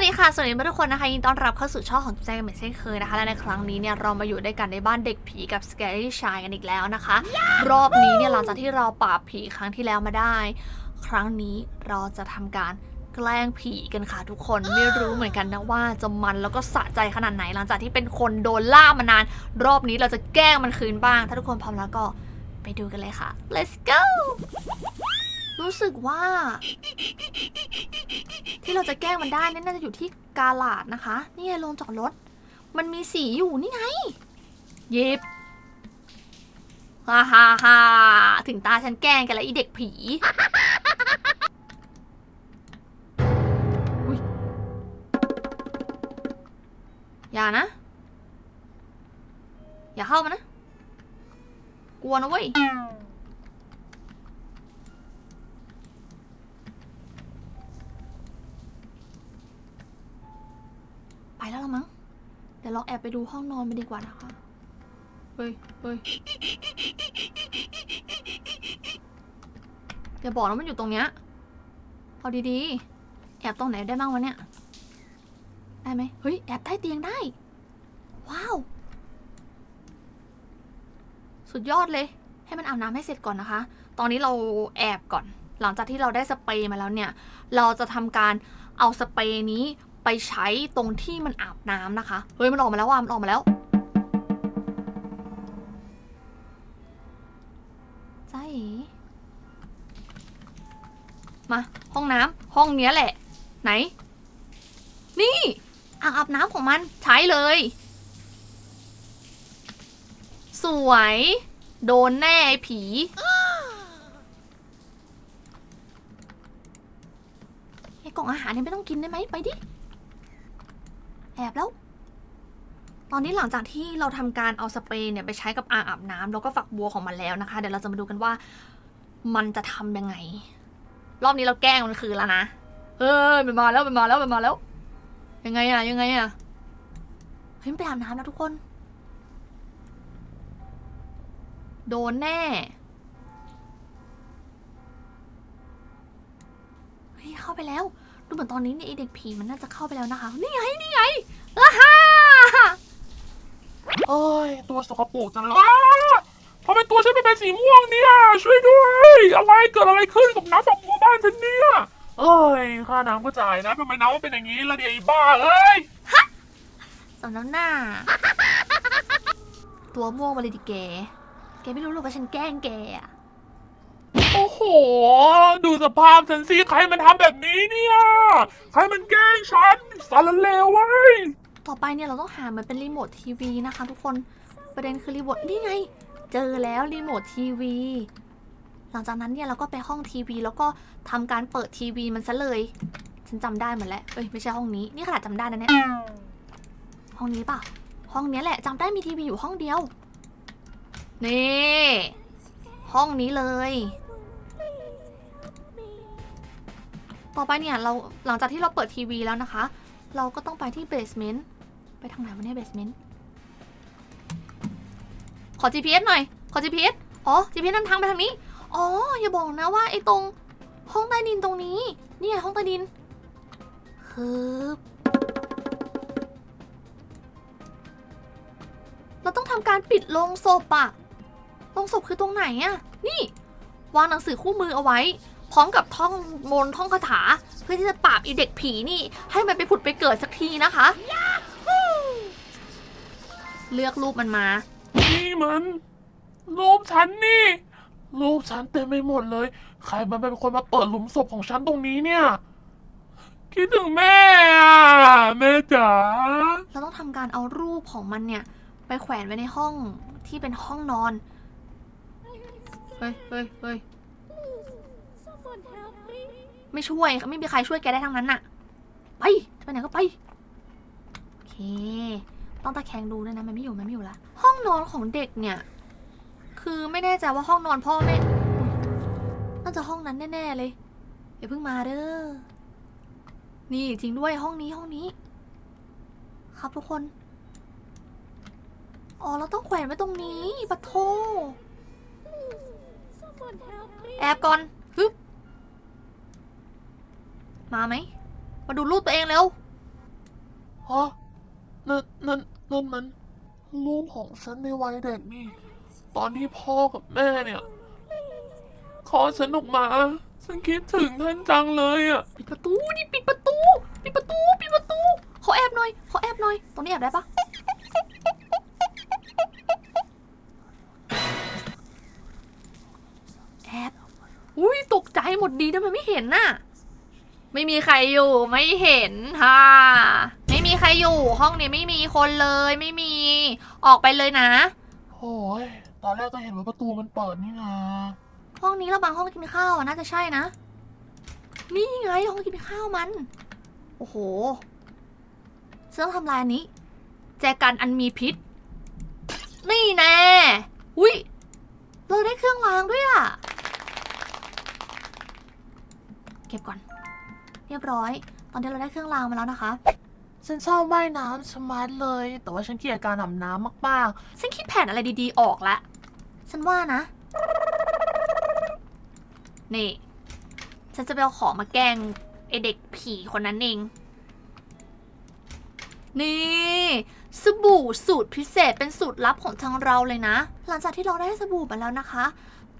วัสดีค่ะ สวัสดีทุกคนนะคะ ยินดีต้อนรับเข้าสู่ช่องของแจงกันเหมือนเช่นเคยนะคะ และในครั้งนี้เนี่ยเรามาอยู่ด้วยกันในบ้านเด็กผีกับ Scary Shy กันอีกแล้วนะคะ รอบนี้เนี่ยหลังจากที่เราปราบผีครั้งที่แล้วมาได้ ครั้งนี้เราจะทำการแกล้งผีกันค่ะทุกคน ไม่รู้เหมือนกันนะว่าจะมันแล้วก็สะใจขนาดไหน หลังจากที่เป็นคนโดนล่ามานาน รอบนี้เราจะแกล้งมันคืนบ้าง ถ้าทุกคนพร้อมแล้วก็ไปดูกันเลยค่ะ let's go รู้สึกว่า ที่เราจะแกล้งมันได้นี่น่าจะอยู่ที่กาลาดนะคะ นี่ไงโรงจอดรถ มันมีสีอยู่นี่ไงยิบฮ่าฮ่าฮ่าถึงตาฉันแกล้งกันแล้วอีเด็กผีอยอย่านะ อย่าเข้ามานะ กลัวนะเว้ย แล้วละมั้ง เดี๋ยวเราแอบไปดูห้องนอนไปดีกว่านะคะ เฮ้ยเฮ้ยอย่าบอกนะมันอยู่ตรงเนี้ยเอาดีๆ แอบตรงไหนได้บ้างวะเนี่ย ได้ไหมเฮ้ย แอบใต้เตียงได้ ว้าว สุดยอดเลย ให้มันอาบน้ำให้เสร็จก่อนนะคะ ตอนนี้เราแอบก่อน หลังจากที่เราได้สเปรย์มาแล้วเนี่ย เราจะทำการเอาสเปรย์นี้ ไปใช้ตรงที่มันอาบน้ำนะคะ เฮ้ยมันออกมาแล้วว่ะมันออกมาแล้ว ใจ มาห้องน้ำห้องเนี้ยแหละ ไหน นี่อ่างอาบน้ำของมันใช้เลย สวย โดนแน่ไอ้ผีไอ้กล่องอาหารเนี่ยไม่ต้องกินได้ไหมไปดิ แอบแล้ว ตอนนี้หลังจากที่เราทำการเอาสเปรย์เนี่ยไปใช้กับอ่างอาบน้ำแล้วก็ฝักบัวของมันแล้วนะคะ เดี๋ยวเราจะมาดูกันว่า มันจะทำยังไง รอบนี้เราแกล้งมันคืนแล้วนะเฮ้ยมันมาแล้วมันมาแล้วมันมาแล้ว ยังไงอะยังไงอะเฮ้ยไปอาบน้ำแล้วทุกคน โดนแน่เฮ้ยเข้าไปแล้ว ดูเหมือนตอนนี้เนี่ยไอเด็กผีมันน่าจะเข้าไปแล้วนะคะ นี่ไงนี่ไง อ้าฮ่าเอ้ยตัวสกปรกจังเลยอ้าทำไมตัวฉันเป็นสีม่วงเนี่ย ช่วยด้วย อะไรเกิดอะไรขึ้นกับน้ำฝักบัวบ้านฉันเนี่ยเอ้ยค่าน้ำก็จ่ายนะทำไมน้ำมันเป็นอย่างนี้ละเดี๋ยวไอ้บ้าเอ้ยสำน้ำหน้า ตัวม่วงมาเลยดิแก แกไม่รู้หรอกว่าฉันแกล้งแกอะโอ้โห ดูสภาพฉันสิใครมันทำแบบนี้เนี่ย ใครมันแกล้งฉันสารเลวเว้ย ต่อไปเนี่ยเราต้องหามันเป็นรีโมททีวีนะคะ ทุกคนประเด็นคือรีโมทนี่ไง เจอแล้วรีโมททีวีหลังจากนั้นเนี่ยเราก็ไปห้องทีวี แล้วก็ทำการเปิดทีวีมันซะเลย ฉันจำได้หมดแล้วเอ้ยไม่ใช่ห้องนี้นี่ขนาดจำได้นะเนี่ยห้องนี้เปล่ะห้องนี้แหละจำได้มีทีวีอยู่ห้องเดียวนี่ห้องนี้เลย ต่อไปเนี่ยเราหลังจากที่เราเปิดทีวีแล้วนะคะ เราก็ต้องไปที่เบสเมนต์ ไปทางไหนวะเนี่ยเบสเมนต์ขอ GPS หน่อย ขอ GPS อ๋อ GPS นำทางไปทางนี้ อ๋อ อย่าบอกนะว่าไอ้ตรง ห้องใต้ดินตรงนี้เนี่ยห้องใต้ดินฮึบเราต้องทำการปิดโลงศพอะโลงศพคือตรงไหนอะนี่ วางหนังสือคู่มือเอาไว้ พร้อมกับท่องมนท่องคาถา เพื่อที่จะปราบอีเด็กผีนี่ ให้มันไปผุดไปเกิดสักทีนะคะ เลือกรูปมันมา นี่มันรูปฉันนี่ รูปฉันเต็มไปหมดเลย ใครมันเป็นคนมาเปิดหลุมศพของฉันตรงนี้เนี่ย คิดถึงแม่อะแม่จ๋า เราต้องทำการเอารูปของมันเนี่ย ไปแขวนไว้ในห้องที่เป็นห้องนอน เฮ้ยเฮ้ยเฮ้ย Someone help me. ไม่ช่วยไม่มีใครช่วยแกได้ทั้งนั้นน่ะ ไปไปไหนก็ไป โอเค ต้องตะแคงดูด้วยนะมันไม่อยู่มันไม่อยู่ละห้องนอนของเด็กเนี่ย คือไม่แน่ใจว่าห้องนอนพ่อแม่น่าจะห้องนั้นแน่ ๆ เลยอย่าเพิ่งมาเด้อนี่จริงด้วยห้องนี้ห้องนี้ ครับทุกคน อ๋อเราต้องแขวนไว้ตรงนี้ปะโทแอบก่อนฮึบมาไหม มาดูรูปตัวเองเร็วฮะ นั่นนั่นนั่นมันลูกของฉันในวัยเด็กนี่ ตอนที่พ่อกับแม่เนี่ยคอฉันออกมา ฉันคิดถึงท่านจังเลยอะ ปิดประตูนี่ปิดประตู ปิดประตูปิดประตูขอแอบหน่อยขอแอบหน่อย ตรงนี้แอบได้ปะแอบอุ้ยตกใจหมดดีทำไมไม่เห็นน่ะ ไม่มีใครอยู่ไม่เห็นค่ะไม่มีใครอยู่ ห้องนี้ไม่มีคนเลยไม่มี ออกไปเลยนะ โอ้ยตอนแรกก็เห็นว่าประตูมันเปิดนี่นะห้องนี้เราบางห้องกินข้าวอะน่าจะใช่นะ นี่ไงห้องกินข้าวมัน โอ้โหเสื้อทำลายอันนี้ แจกันอันมีพิษ นี่แน่อุ้ยเราได้เครื่องรางด้วยอะเก็บก่อน เรียบร้อย ตอนนี้เราได้เครื่องรางมาแล้วนะคะ ฉันชอบว่ายน้ำชะมัดเลย แต่ว่าฉันเกลียดการอาบน้ำมากฉันคิดแผนอะไรดีๆออกแล้วฉันว่านะ นี่ ฉันจะไปเอาของมาแกล้งไอเด็กผีคนนั้นเอง นี่ สบู่สูตรพิเศษเป็นสูตรลับของทางเราเลยนะ หลังจากที่เราได้สบู่มาแล้วนะคะ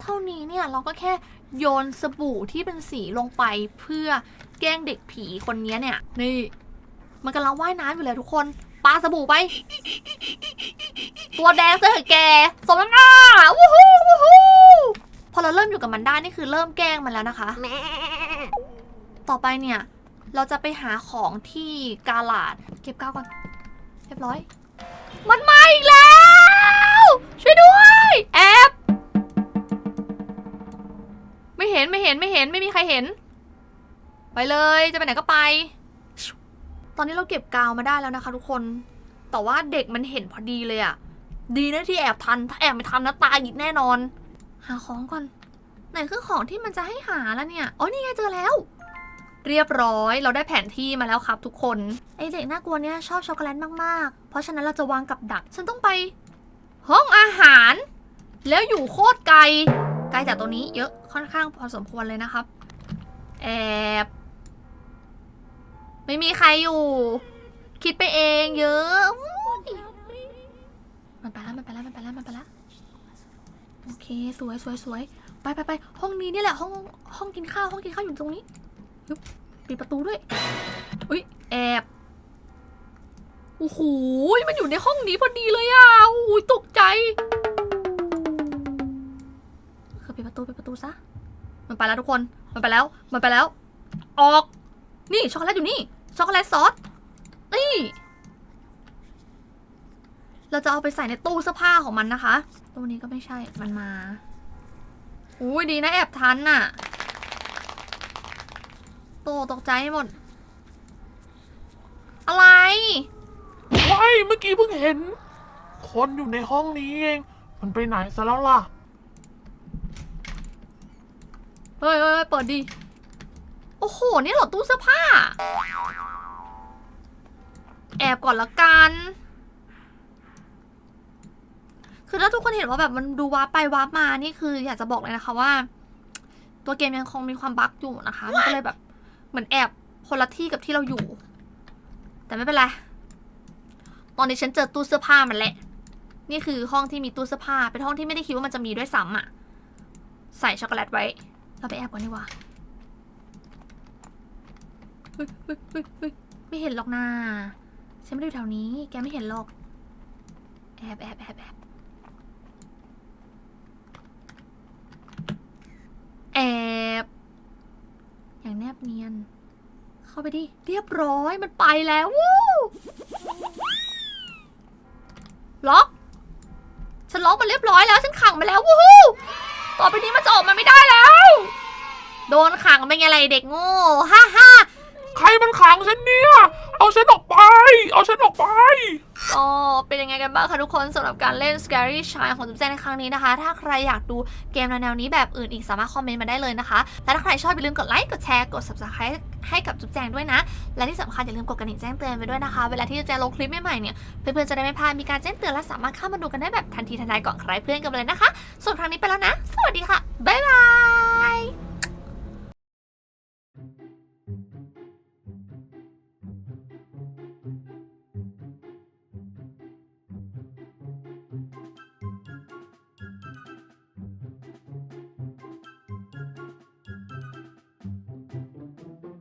เท่านี้เนี่ยเราก็แค่โยนสบู่ที่เป็นสีลงไปเพื่อแกล้งเด็กผีคนนี้เนี่ย นี่ มันกำลังว่ายน้ำอยู่เลยทุกคนปาสบู่ไป ตัวแดงเสื้อแกสมน้ำหน้าวู้ฮู้วู้ฮู้พอเราเริ่มอยู่กับมันได้นี่คือเริ่มแกล้งมันแล้วนะคะ ต่อไปเนี่ย เราจะไปหาของที่กาลาด เก็บก้าวก่อน เรียบร้อย มันมาอีกแล้ว ช่วยด้วยแอบไม่เห็นไม่เห็นไม่เห็นไม่มีใครเห็น ไปเลยจะไปไหนก็ไป ตอนนี้เราเก็บกาวมาได้แล้วนะคะทุกคน แต่ว่าเด็กมันเห็นพอดีเลยอะดีนะที่แอบทัน ถ้าแอบไม่ทันนะตายอีกแน่นอน หาของก่อน ไหนคือของที่มันจะให้หาแล้วเนี่ย อ๋อนี่ไงเจอแล้ว เรียบร้อย เราได้แผนที่มาแล้วครับทุกคน ไอเด็กน่ากลัวเนี่ยชอบช็อกโกแลตมากๆ เพราะฉะนั้นเราจะวางกับดัก ฉันต้องไป ห้องอาหาร แล้วอยู่โคตรไกล ไกลจากตัวนี้เยอะค่อนข้างพอสมควรเลยนะครับ แอบ ไม่มีใครอยู่ คิดไปเองเยอะมันไปแล้วมันไปแล้วมันไปแล้วมันไปแล้วโอเคสวยสวยสวยไปไปไปห้องนี้นี่แหละห้องห้องกินข้าวห้องกินข้าวอยู่ตรงนี้ฮึบปิดประตูด้วยอุ้ยแอบโอ้โหมันอยู่ในห้องนี้พอดีเลยอะโอ้ยตกใจคือปิดประตูปิดประตูซะมันไปแล้วทุกคนมันไปแล้วมันไปแล้ว ออก นี่ช็อกโกแลตอยู่นี่ ช็อกโกแลตซอส นี่ เราจะเอาไปใส่ในตู้เสื้อผ้าของมันนะคะ ตู้นี้ก็ไม่ใช่ มันมา อุ้ยดีนะแอบทันน่ะ โตตกใจหมด อะไรๆว้ายเมื่อกี้เพิ่งเห็น คนอยู่ในห้องนี้เอง มันไปไหนซะแล้วล่ะ เฮ้ยเฮ้ยเฮ้ยเปิดดิ โอ้โห นี่เหรอตู้เสื้อผ้า แอบก่อนละกัน คือถ้าทุกคนเห็นว่าแบบมันดูวาร์ปไปวาร์ปมา นี่คืออยากจะบอกเลยนะคะว่า ตัวเกมยังคงมีความบั๊กอยู่นะคะ มันก็เลยแบบ เหมือนแอบคนละที่กับที่เราอยู่ แต่ไม่เป็นไร ตอนนี้ฉันเจอตู้เสื้อผ้ามันแหละ นี่คือห้องที่มีตู้เสื้อผ้า เป็นห้องที่ไม่ได้คิดว่ามันจะมีด้วยซ้ำอะใส่ช็อกโกแลตไว้ เราไปแอบก่อนดีกว่าเฮ้ยเฮ้ยเฮ้ยเฮ้ยไม่เห็นหรอกนะ ฉันไม่ได้อยู่แถวนี้ แกไม่เห็นหรอก แอบแอบแอบแอบแอบ อย่างแนบเนียน เข้าไปดิ เรียบร้อย มันไปแล้ว วู้ล็อก ฉันล็อกมันเรียบร้อยแล้ว ฉันขังมันแล้ววู้ต่อไปนี้มันจะออกมาไม่ได้แล้ว โดนขังเป็นไงไรเด็กโง่ ฮ่าฮ่า ใครมันขังฉันเนี่ย เอาฉันออกไป เอาฉันออกไป ก็เป็นยังไงกันบ้างคะทุกคนสำหรับการเล่น Scary Child ของจุ๊บแจงในครั้งนี้นะคะ ถ้าใครอยากดูเกมแนวๆนี้แบบอื่นอีกสามารถคอมเมนต์มาได้เลยนะคะ และถ้าใครชอบอย่าลืมกดไลค์ กดแชร์ กด subscribe ให้กับจุ๊บแจงด้วยนะ และที่สำคัญอย่าลืมกดกระดิ่งแจ้งเตือนไปด้วยนะคะ เวลาที่จุ๊บแจงลงคลิปใหม่ๆเนี่ย เพื่อนๆจะได้ไม่พลาด มีการแจ้งเตือนและสามารถเข้ามาดูกันได้แบบทันทีทันใดก่อนใครเพื่อนกันเลยนะคะ ส่วนครั้งนี้ไปแล้วนะ สวัสดีค่ะ